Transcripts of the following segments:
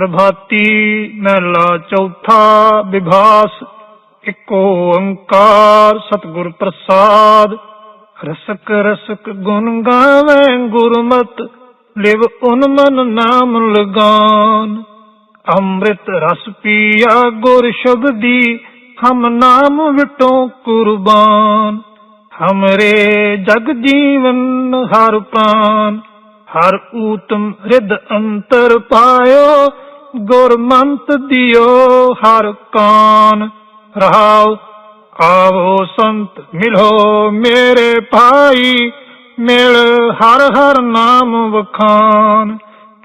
ਪ੍ਰਭਾਤੀ ਮਹਿਲਾ ਚੌਥਾ ਵਿਭਾਸ ਇੱਕ ਓੰਕਾਰ ਸਤਿਗੁਰ ਪ੍ਰਸਾਦ। ਰਸਕ ਰਸਕ ਗੁਣ ਗਾਵੇਂ ਗੁਰਮਤ, ਲਿਵ ਉਨ ਮਨ ਨਾਮ ਲਗਾਨ। ਅੰਮ੍ਰਿਤ ਰਸ ਪੀਆ ਗੁਰ ਸ਼ਬਦੀ, ਹਮ ਨਾਮ ਵਿਟੋ ਕੁਰਬਾਨ। ਹਮਰੇ ਜਗ ਜੀਵਨ ਹਰ ਪਾਨ, ਹਰ ਊਤਮ ਰਿਦ ਅੰਤਰ ਪਾਇਓ ਗੁਰਮੰਤ ਦਿਓ ਹਰ ਕਾਨ। ਰਹਾਉ, ਆਵੋ ਸੰਤ, ਮਿਲੋ ਮੇਰੇ ਭਾਈ। ਮਿਲ ਹਰ ਹਰ ਨਾਮ ਵਖਾਨ।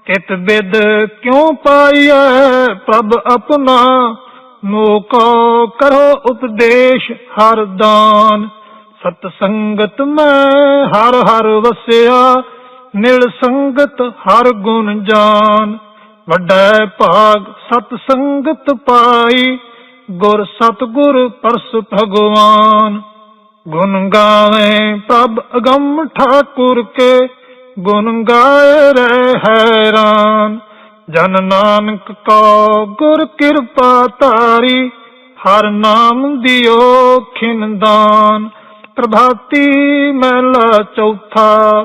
ਇਤ ਬਿਦ ਕਿਉ ਪਾਈਐ ਪ੍ਰਭ ਆਪਣਾ? ਮੋਕੋ ਕਰੋ ਉਪਦੇਸ਼ ਹਰ ਦਾਨ। ਸਤ ਸੰਗਤ ਮੈਂ ਹਰ ਹਰ ਵਸਿਆ। ਨਿਲ ਸੰਗਤ ਹਰ ਗੁਣ ਜਾਨ। ਵੱਡਾ ਭਾਗ, ਸਤ ਸੰਗਤ ਪਾਈ, ਗੁਰ ਸਤਗੁਰ ਪਰਸ ਭਗਵਾਨ। ਗੁਣ ਗਾਵੇਂ ਪ੍ਰਭ ਅਗੰਮ ਠਾਕੁਰ ਕੇ, ਗੁਣ ਗਾਏ ਰਹਿ ਹੈਰਾਨ। ਜਨ ਨਾਨਕ ਕੋ ਗੁਰ ਕਿਰਪਾ ਤਾਰੀ ਹਰ ਨਾਮ ਦਿਓ ਖਿੰਦਾਨ ਪ੍ਰਭਾਤੀ ਮਹਿਲਾ ਚੌਥਾ,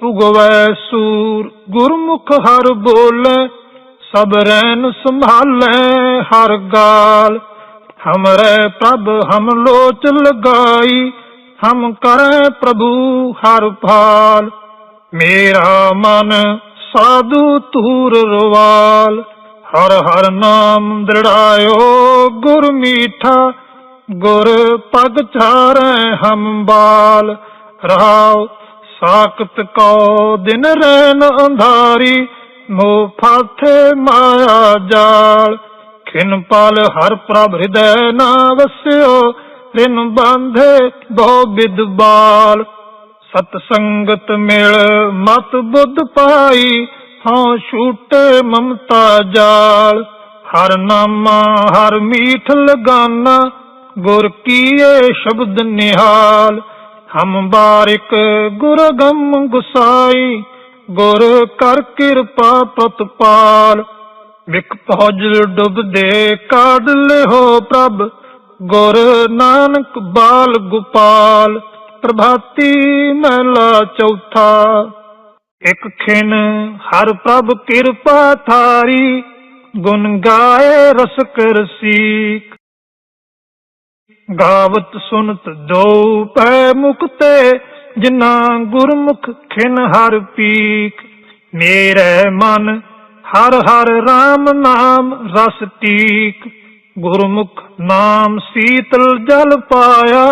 ਭੁਗਵੈ ਸੂਰ, ਗੁਰਮੁਖ ਹਰ ਬੋਲੇ ਸਭ ਰੈਨ ਸੰਭਾਲੇ ਹਰ ਗਾਲ। ਹਮਰੇ ਪ੍ਰਭ ਹਮ ਲੋਚ ਲਗਾਈ, ਹਮ ਕਰੈ ਪ੍ਰਭੂ ਹਰ ਭਾਲ। ਮੇਰਾ ਮਨ ਸਾਧੂ ਤੂਰ ਰਵਾਲ, ਹਰ ਹਰ ਨਾਮ ਦ੍ਰਿੜਾਇਓ ਗੁਰ ਮੀਠਾ, ਗੁਰ ਪਗ ਚਾਰੈ ਹਮ ਬਾਲ। ਰਹਾਉ ਸਾਖਤ ਕੋ ਦਿਨ ਰਹਿਨ ਅੰਧਾਰੀ ਮੋ ਫਾਥੇ ਮਾਇਆ ਜਾਲ। ਖਿਨ ਪਾਲ ਹਰ ਪ੍ਰਭ ਹਿਰਦੈ ਨਾ ਵਸਿਓ ਰਿਨ ਬਾਂਧੇ ਬਹੁ ਵਿਦਬਾਲ ਸਤ ਸੰਗਤ ਮਿਲ ਮਤ ਬੁੱਧ ਪਾਈ, ਹਉ ਛੂਟੇ ਮਮਤਾ ਜਾਲ। ਹਰ ਨਾਮਾ, ਹਰ ਮੀਠ ਲਗਾਨਾ, ਗੁਰ ਕੀਏ ਸ਼ਬਦ ਨਿਹਾਲ। ਹਮ ਬਾਰਿਕ ਗੁਰ ਗਮ ਗੁਸਾਈ ਗੁਰ ਕਰ ਕਿਰਪਾ ਪ੍ਰਤਪਾਲ ਵਿਕ ਪਹੁੰਚ ਡੁੱਬਦੇ ਕਾਢ ਲਿਓ ਪ੍ਰਭ। ਗੁਰ ਨਾਨਕ ਬਾਲ ਗੋਪਾਲ। ਪ੍ਰਭਾਤੀ ਮਹਿਲਾ ਚੌਥਾ। ਇਕ ਖਿਨ ਹਰ ਪ੍ਰਭ ਕਿਰਪਾ ਥਾਰੀ ਗੁਣ ਗਾਏ ਰਸਕ ਰਸੀਕ। ਗਾਵਤ ਸੁਨਤ ਦੋ ਪੈ ਮੁਕਤੇ। ਜਿਨਾ ਗੁਰਮੁਖ ਖਿਨ ਹਰ ਪੀਕ, ਮੇਰੇ ਮਨ ਹਰ ਹਰ RAM ਨਾਮ ਰਸ ਟੀਕ। ਗੁਰਮੁਖ ਨਾਮ ਸੀਤਲ ਜਲ ਪਾਇਆ,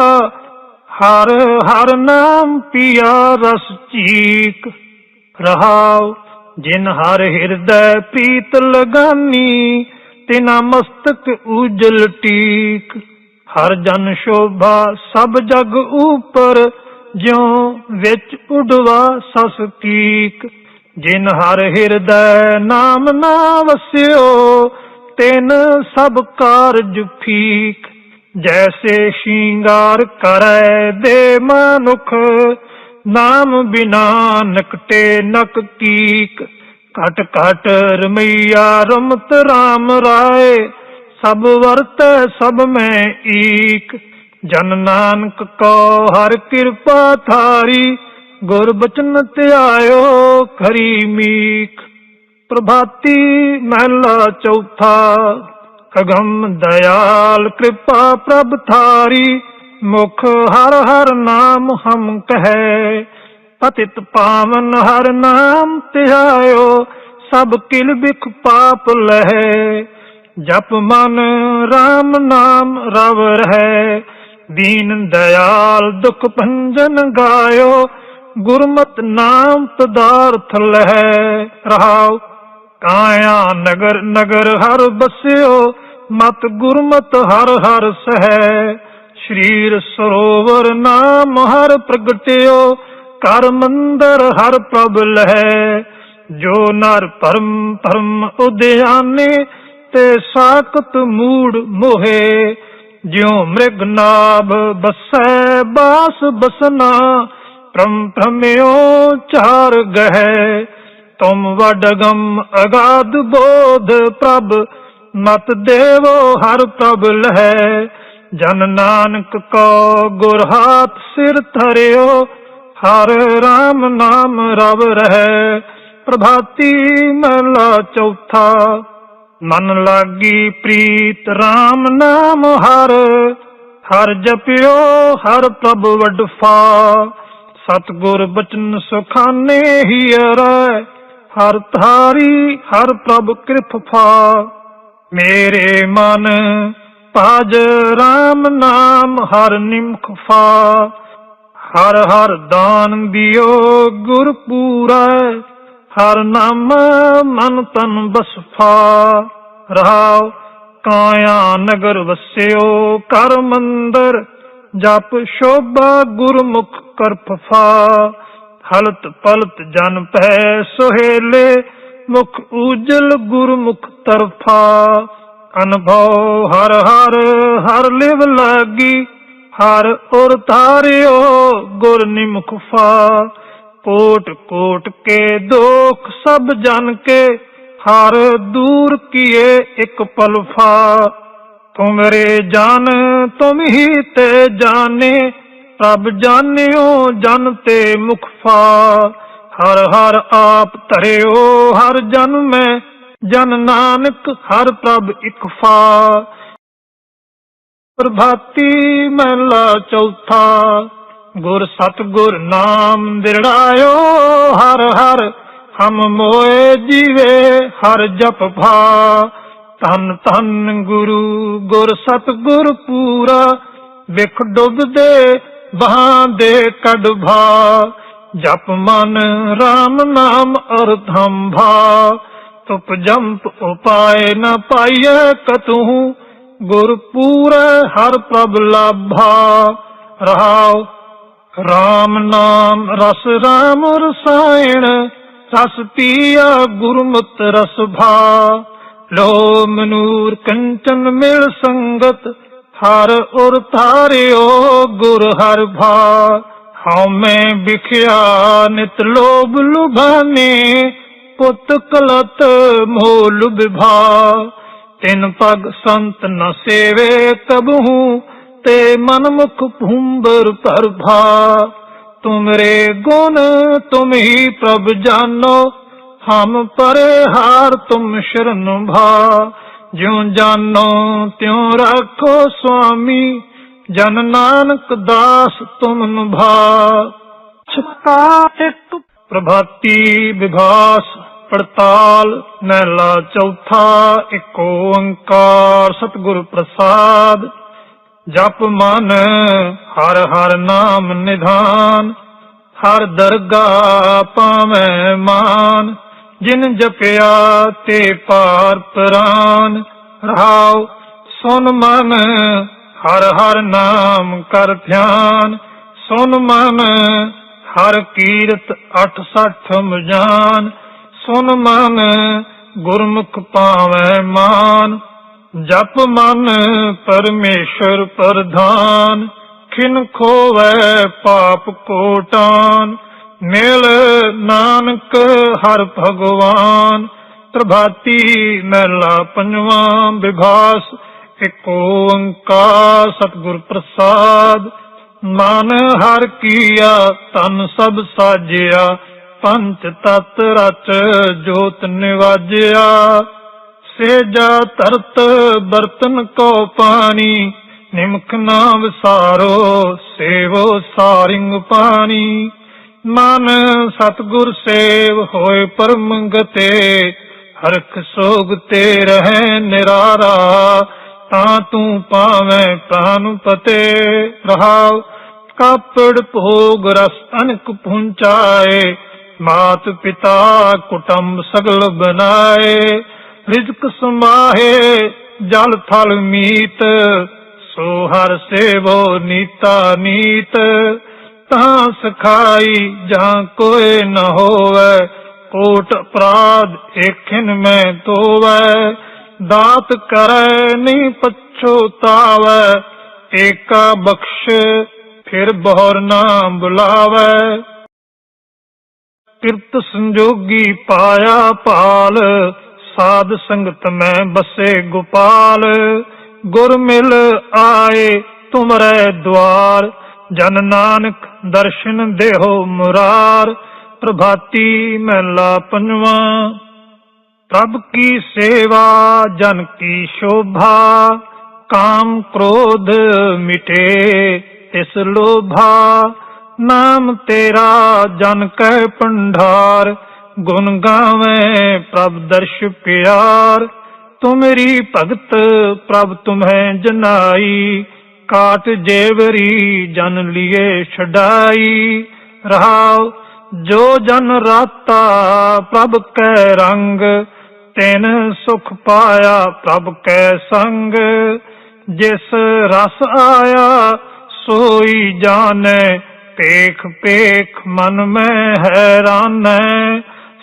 ਹਰ ਹਰ ਨਾਮ ਪਿਆ ਰਸ ਚੀਕ। ਰਹਾਉ ਜਿਨ ਹਰ ਹਿਰਦੈ ਪ੍ਰੀਤ ਲਗਾਨੀ, ਤਿਨਾ ਮਸਤਕ ਉਜਲ ਟੀਕ। ਹਰ ਜਨ ਸ਼ੋਭਾ ਸਭ ਜਗ ਉਪਰ ਜਿਉ ਵਿੱਚ ਉਡਵਾ ਸਸ ਕੀਕ, ਜਿਨ ਹਰ ਹਿਰਦੈ ਨਾਮ ਨਾ ਵਸਿਓ, ਤਿਨ ਸਭ ਕਾਰਜ ਫੀਕ। ਜੈਸੇ ਸ਼ਿੰਗਾਰ ਕਰੈ ਦੇ ਮਨੁਖ, ਨਾਮ ਬਿਨਾ ਨਕਟੇ ਨਕ ਕੀਕ। ਘਟ ਘਟ ਰਮਈਆ ਰਮਤ RAM ਰਾਏ, ਸਭ ਵਰਤੈ ਸਭ ਮੈਂ ਈਕ। ਜਨ ਨਾਨਕ ਕੋ ਹਰ ਕਿਰਪਾ ਥਾਰੀ, ਗੁਰ ਬਚਨ ਧਿਆਇਓ ਖਰੀ ਮੀਕ ਪ੍ਰਭਾਤੀ ਮਹਿਲਾ ਚੌਥਾ ਅਗੰਮ ਦਇਆਲ ਕਿਰਪਾ ਪ੍ਰਭ ਥਾਰੀ, ਮੁਖ ਹਰ ਹਰ ਨਾਮ ਹਮ ਕਹੈ। ਪਤਿਤ ਪਾਵਨ ਹਰ ਨਾਮ ਧਿਆਇਓ ਸਭ ਕਿਲ ਬਿਖ ਪਾਪ ਲਹੈ। ਜਪ ਮਨ RAM ਨਾਮ ਰਵ ਰਹਿ। ਦੀਨ ਦਇਆਲ ਦੁਖ ਭੰਜਨ ਗਾਇਓ, ਗੁਰਮਤ ਨਾਮ ਪਦਾਰਥ ਲਹਿ ਰਹਾਉ। ਕਾਇਆ ਨਗਰ ਨਗਰ ਹਰ ਬਸਿਓ, ਮਤ ਗੁਰਮਤ ਹਰ ਹਰ ਸਹਿ। ਸ਼ਰੀਰ ਸਰੋਵਰ ਨਾਮ ਹਰ ਪ੍ਰਗਟਿਓ, ਕਰ ਮੰਦਰ ਹਰ ਪ੍ਰਭ ਲਹੈ। ਜੋ ਨਰ ਪਰਮ ਪਰਮ ਉਦਿਆਨੇ, ਤੇ ਸਾਖਤ ਮੂੜ ਮੋਹੇ। ਜਿਉ ਮ੍ਰਿਗ ਨਾਭ ਬਸੈ ਬਾਸ ਬਸਨਾ ਪ੍ਰਮ ਪ੍ਰਮਿਓ ਚਾਰ ਗਹਿ। ਤੁਮ ਵਡਗਮ ਅਗਾਧ ਬੋਧ ਪ੍ਰਭ, ਮਤ ਦੇਵੋ ਹਰ ਪ੍ਰਭ ਲਹਿ। ਜਨ ਨਾਨਕ ਕੋ ਗੁਰ ਹਾਥ ਸਿਰ ਧਰਿਓ, ਹਰ ਰਾਮ ਨਾਮ ਰਵ ਰਹਿ। ਪ੍ਰਭਾਤੀ ਮਹਲਾ ਚੌਥਾ ਮਨ ਲਾਗੀ ਪ੍ਰੀਤ RAM ਨਾਮ ਹਰ ਹਰ ਜਪਿਓ ਹਰ ਪ੍ਰਭ ਵਡਫਾ। ਸਤਗੁਰ ਬਚਨ ਸੁਖਾਨੇ ਹੀ ਅਰੈ, ਹਰ ਧਾਰੀ ਹਰ ਪ੍ਰਭ ਕਿਰਪਾ। ਮੇਰੇ ਮਨ ਭਜ RAM ਨਾਮ ਹਰ ਨਿਮਖ ਫਾ ਹਰ ਹਰ ਦਾਨ ਦਿਓ ਗੁਰ ਪੂਰਾ ਹਰ ਨਾਮ, ਮਨ ਤਨ ਬਸਫਾ ਰਹਾਉ। ਕਾਇਆ ਨਗਰ ਵਸਿਓ, ਕਰ ਮੰਦਰ, ਜਪ ਸ਼ੋਭਾ ਗੁਰਮੁਖ ਕਰਫਾ ਹਲਤ ਪਲਤ ਜਨ ਪੈ ਸੁਹੇਲੇ, ਮੁਖ ਉਜਲ ਗੁਰਮੁਖ ਤਰਫਾ। ਅਨਭਉ ਹਰ ਹਰ ਹਰ ਲਿਵ ਲਾਗੀ, ਹਰ ਉਰ ਤਾਰਿਓ ਗੁਰ ਨਿਮਖ ਕੋਟ ਕੋਟ ਕੇ ਦੁਖ ਸਭ ਜਨ ਕੇ, ਹਰ ਦੂਰ ਕੀਏ ਇੱਕ ਪਲਫਾ। ਤੁਮਰੇ ਜਾਨ, ਤੁਮ ਹੀ ਤੇ ਜਾਣੇ, ਪ੍ਰਭ ਜਾਣਿਓ ਜਨ ਤੇ ਮੁਖ ਹਰ ਹਰ ਆਪ ਧਰਿਓ, ਹਰ ਜਨ ਮੈਂ, ਜਨ ਨਾਨਕ, ਹਰ ਪ੍ਰਭ ਇਕ ਫਾ। ਪ੍ਰਭਾਤੀ ਮਹਲਾ ਚੌਥਾ ਗੁਰ ਸਤਗੁਰ ਨਾਮ ਦਿੜਾਇਓ ਹਰ ਹਰ ਹਮ ਮੋਏ ਜੀਵੇ, ਹਰ ਜਪ ਭਾ। ਤਨ ਤਨ ਗੁਰੂ, ਗੁਰ ਸਤਗੁਰ ਪੂਰਾ, ਵਿਖ ਡੁੱਬਦੇ ਬਾਹਾਂ ਦੇ ਕੱਢ ਭਾ। ਜਪ ਮਨ RAM ਨਾਮ ਅਰਥੰ ਭਾ ਤੁਪ ਜੰਪ ਉਪਾਏ ਨ ਪਾਈਐ ਕਤਹੂ ਗੁਰ ਪੂਰੇ ਹਰ ਪ੍ਰਭ ਲਾਭਾ। ਰਹਾਓ RAM ਨਾਮ ਰਸ ਰਾਮ ਰਸਾਇਣ, ਰਸ ਪੀਆ ਗੁਰਮਤ ਰਸ ਭਾ। ਲੋ ਮਨੂਰ ਕੰਚਨ ਮਿਲ ਸੰਗਤ, ਹਰ ਉਰ ਧਾਰਿਓ ਗੁਰ ਹਰ ਭਾ। ਹਉ ਮੈਂ ਵਿਖਿਆ ਨਿਤ ਲੋਭ ਲੁਭਾਨੇ, ਪੁੱਤ ਕਲਤ ਮੋਲ ਵਿਭਾ ਤਿਨ ਪਗ ਸੰਤ ਨ ਸੇਵੇ ਕਬਹੂ ਤੇ ਮਨਮੁਖ ਮੁਖ ਭੂੰਬਰ ਭਰਭਾ। ਤੁਮਰੇ ਗੁਣ, ਤੁਮ ਹੀ ਪ੍ਰਭ ਜਾਨੋ। ਹਮ ਪਰੇ ਹਾਰ ਤੁਮ ਸ਼ਰਨ ਭਾ। ਜਿਉ ਜਾਨੋ, ਤਿਉ ਰੱਖੋ ਸੁਆਮੀ। ਜਨ ਨਾਨਕ ਦਾਸ ਤੁਮ ਨਿਭਾ। ਛਕਾ ਇੱਕ ਪ੍ਰਭਾਤੀ ਵਿਭਾਸ ਪੜਤਾਲ ਮਹਿਲਾ ਚੌਥਾ, ਇੱਕ ਓੰਕਾਰ, ਸਤਿਗੁਰ ਪ੍ਰਸਾਦ। ਜਪ ਮਨ, ਹਰ ਹਰ ਨਾਮ ਨਿਧਾਨ, ਹਰ ਦਰਗਾ ਪਾਵੇਂ ਮਾਨ, ਜਿਨ ਜਪਿਆ ਤੇ ਪਾਰ ਪ੍ਰਾਨ। ਰਹਾਉ ਸੁਨ ਮਨ, ਹਰ ਹਰ ਨਾਮ ਕਰ ਧਿਆਨ। ਸੁਨ ਮਨ, ਹਰ ਕੀਰਤ 68 ਮਜਾਨ। ਸੁਨ ਮਨ, ਗੁਰਮੁਖ ਪਾਵੇਂ ਮਾਨ। ਜਪ ਮਨ ਪਰਮੇਸ਼ਰ ਪ੍ਰਧਾਨ, ਖਿਨ ਖੋਵੈ ਪਾਪ ਕੋਟਾਨ। ਮਿਲ ਨਾਨਕ ਹਰ ਭਗਵਾਨ, ਪ੍ਰਭਾਤੀ ਮਹਿਲਾ ਪੰਜਵਾਂ ਵਿਭਾਸ, ਇੱਕ ਓੰਕਾਰ ਸਤਿਗੁਰ ਪ੍ਰਸਾਦ। ਮਨ ਹਰ ਕੀਆ, ਤਨ ਸਭ ਸਾਜਿਆ ਪੰਚ ਤਤ ਰਚ ਜੋਤ ਨਿਵਾਜਿਆ। ਸੇਜਾ ਤਰਤ ਬਰਤਨ ਕੋ ਪਾਣੀ, ਨਿਮਖ ਨਾ ਵਿਸਾਰੋ, ਸੇਵੋ ਸਾਰਿੰਗ ਪਾਣੀ। ਮਨ ਸਤਗੁਰ ਸੇਵ ਹੋਏ ਪਰਮ ਗਤੇ ਹਰਖ ਸੋਗ ਤੇ ਰਹਿ ਨਿਰਾਰਾ। ਤਾਂ ਤੂੰ ਪਾਵੇਂ ਪ੍ਰਾਨ ਪਤੇ ਰਹਾਉ, ਕਾਪੜ ਭੋਗ ਰਸ ਅਨਕ ਪੁੰਚਾਏ, ਮਾਤ ਪਿਤਾ ਕੁਟੰਬ ਸਗਲ ਬਨਾਏ ਰਿਜ਼ਕ ਸਮਾਹੇ, ਜਲ ਥਲ ਮੀਤ, ਸੋ ਹਰ ਸੇਵੋ ਨੀਤਾ ਨੀਤ। ਤਾਂ ਸਖਾਈ ਜਾਂ ਕੋਏ ਨ ਹੋਵੇ, ਕੋਟ ਅਪਰਾਧ ਏਖਿਨ ਮੈਂ ਤੋਵੈ ਦਾਤ ਕਰੈ ਨਹੀਂ ਪਛੋਤਾਵੈ ਏਕਾ ਬਖਸ਼ ਫਿਰ ਬਹੁਰ ਨਾ ਬੁਲਾਵੈ। ਕਿਰਤ ਸੰਜੋਗੀ ਪਾਇਆ ਪਾਲ ਸਾਧ ਸੰਗਤ ਮੈਂ ਬਸੇ ਗੋਪਾਲ, ਗੁਰ ਮਿਲ ਆਏ ਤੁਮਰੇ ਦਵਾਰ। ਜਨ ਨਾਨਕ ਦਰਸ਼ਨ ਦੇਹੋ ਮੁਰਾਰ, ਪ੍ਰਭਾਤੀ ਮਹਿਲਾ ਪੰਜਵਾ। ਪ੍ਰਭ ਕੀ ਸੇਵਾ, ਜਨ ਕੀ ਸ਼ੋਭਾ, ਕਾਮ ਕ੍ਰੋਧ ਮਿਟੇ ਇਸ ਲੋਭਾ। ਨਾਮ ਤੇਰਾ ਜਨ ਕੈ ਪੰਡਾਰ ਗੁਣ ਗਾਵੇਂ ਪ੍ਰਭ ਦਰਸ਼ ਪਿਆਰ, ਤੁਮਰੀ ਭਗਤ ਪ੍ਰਭ ਤੁਮਹਿ ਜਨਾਈ, ਕਾਟ ਜੇਵਰੀ ਜਨ ਲਿਏ ਛਡਾਈ। ਰਹਾਉ, ਜੋ ਜਨ ਰਾਤਾ ਪ੍ਰਭ ਕੈ ਰੰਗ, ਤੈਨ ਸੁਖ ਪਾਇਆ ਪ੍ਰਭ ਕੈ ਸੰਗ। ਜਿਸ ਰਸ ਆਇਆ, ਸੋਈ ਜਾਣੈ ਪੇਖ ਪੇਖ ਮਨ ਮੈਂ ਹੈਰਾਨੈ।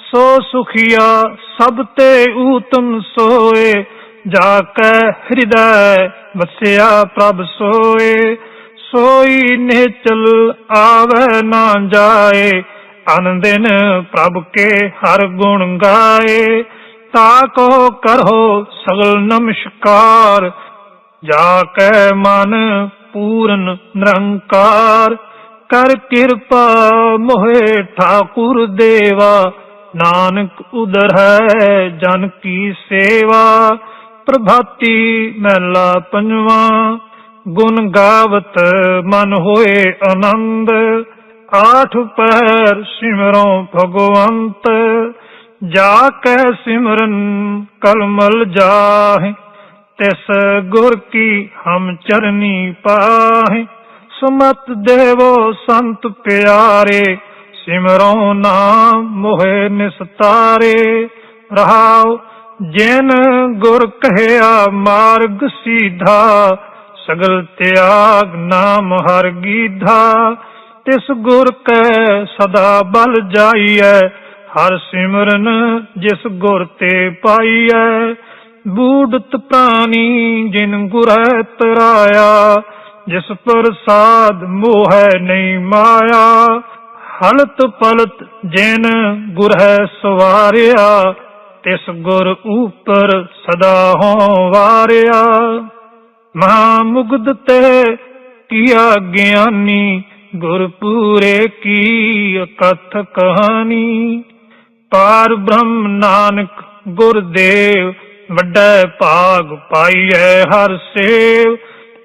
ਸੋ ਸੁਖੀਆ, ਸਭ ਤੇ ਊਤਮ ਸੋਏ ਜਾ ਕੈ ਹਿਰਦੈ ਵਸਿਆ ਪ੍ਰਭ ਸੋਏ। ਸੋਈ ਨਿਚਲ ਆਵੇ ਨਾ ਜਾਏ, ਅਨੰਦਿਨ ਪ੍ਰਭ ਕੇ ਹਰ ਗੁਣ ਗਾਏ। ਤਾ ਕੋ ਕਰੋ ਸਗਲ ਨਮਸਕਾਰ ਜਾ ਕੈ ਮਨ ਪੂਰਨ ਨਿਰੰਕਾਰ। ਕਰ ਕਿਰਪਾ ਮੋਹਿ ਠਾਕੁਰ ਦੇਵਾ ਨਾਨਕ ਉਦਰ ਹੈ, ਜਨ ਕੀ ਸੇਵਾ, ਪ੍ਰਭਾਤੀ ਮਹਿਲਾ ਪੰਜਵਾ, ਗੁਣ ਗਾਵਤ ਮਨ ਹੋਏ ਆਨੰਦ, ਆਠ ਪਹਿਰ ਸਿਮਰੋ ਭਗਵੰਤ, ਜਾ ਕੈ ਸਿਮਰਨ ਕਲਮਲ ਜਾਹੇ, ਤਿਸ ਗੁਰ ਕੀ ਹਮ ਚਰਨੀ ਪਾਹੇ, ਸੁਮਤ ਦੇਵੋ ਸੰਤ ਪਿਆਰੇ ਸਿਮਰੋ ਨਾਮ ਮੋਹਿ ਨਿਸਤਾਰੇ, ਰਹਾਉ ਜਿਨ ਗੁਰ ਕਹਿਆ ਮਾਰਗ ਸੀਧਾ, ਸਗਲ ਤਿਆਗ ਨਾਮ ਹਰ ਗੀਧਾ। ਤਿਸ ਗੁਰ ਕੈ ਸਦਾ ਬਲ ਜਾਈਐ, ਹਰ ਸਿਮਰਨ ਜਿਸ ਗੁਰ ਤੇ ਪਾਈਐ। ਬੂਡਤ ਪ੍ਰਾਨੀ ਜਿਨ ਗੁਰੈ ਤਰਾਇਆ, ਜਿਸ ਪ੍ਰਸਾਦ ਮੋਹੈ ਨਹੀਂ ਮਾਇਆ। ਹਲਤ ਪਲਤ ਜਿਨ ਗੁਰੈ ਸਵਾਰਿਆ, ਤਿਸ ਗੁਰ ਉਪਰ ਸਦਾ ਹੋ ਵਾਰਿਆ। ਮਹਾ ਮੁਗਧ ਤੇ ਕੀਆ ਗਿਆਨੀ ਗੁਰ ਪੂਰੇ ਕੀ ਕਥ ਕਹਾਣੀ। ਪਾਰ ਬ੍ਰਹਮ ਨਾਨਕ ਗੁਰਦੇਵ, ਵੱਡਾ ਭਾਗ ਪਾਈਐ ਹਰ ਸੇਵ।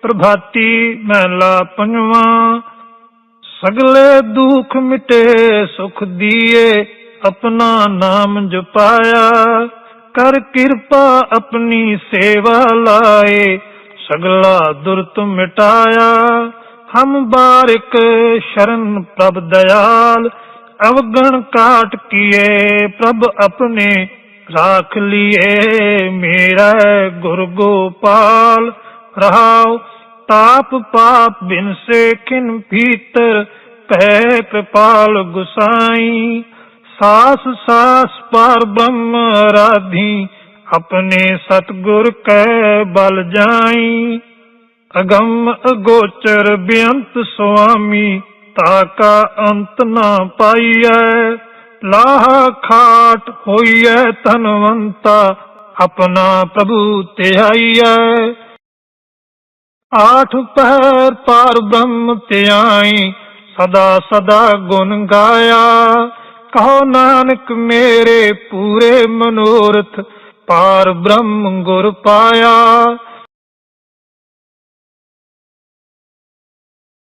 ਪ੍ਰਭਾਤੀ ਮਹਿਲਾ ਪੰਜਵਾ ਸਗਲੇ ਦੁਖ ਮਿਟੇ, ਸੁਖ ਦੀਏ, ਆਪਣਾ ਨਾਮ ਜਪਾਇਆ। ਕਰ ਕਿਰਪਾ ਆਪਣੀ ਸੇਵਾ ਲਾਏ, ਸਗਲਾ ਦੁਰਤ ਮਿਟਾਇਆ। ਹਮ ਬਾਰਿਕ ਸ਼ਰਨ ਪ੍ਰਭ ਦਇਆਲ, ਅਵਗਣ ਕਾਟ ਕੀਏ, ਪ੍ਰਭ ਆਪਣੇ ਰਾਖ ਲਿਏ। ਮੇਰਾ ਗੁਰ ਗੋਪਾਲ, ਰਹਾਉ ਤਾਪ ਪਾਪ ਬਿਨ ਸੇ ਕਿਨ ਭੀਤਰ ਪੈ ਕਿਰਪਾਲ ਗੁਸਾਈ। ਸਾਸ ਸਾਸ ਪਰ ਬ੍ਰਹਮ ਰਾਧੀ ਆਪਣੇ ਸਤਗੁਰ ਕੈ ਬਲ ਜਾਈ। ਅਗੰਮ ਅਗੋਚਰ ਬੇਅੰਤ ਸੁਆਮੀ ਤਾਕਾ ਅੰਤ ਨਾ ਪਾਈਐ। ਲਾਹ ਖਾਟ ਹੋਈਐ ਧਨਵੰਤਾ, ਆਪਣਾ ਪ੍ਰਭੂ ਧਿਆਈਐ। ਆਠ ਪਹਿਰ ਪਾਰ ਬ੍ਰਹਮ ਧਿਆਈ, ਸਦਾ ਸਦਾ ਗੁਣ ਗਾਇਆ। ਕਹੋ ਨਾਨਕ ਮੇਰੇ ਪੂਰੇ ਮਨੋਰਥ, ਪਾਰ ਬ੍ਰਹਮ ਗੁਰ ਪਾਇਆ।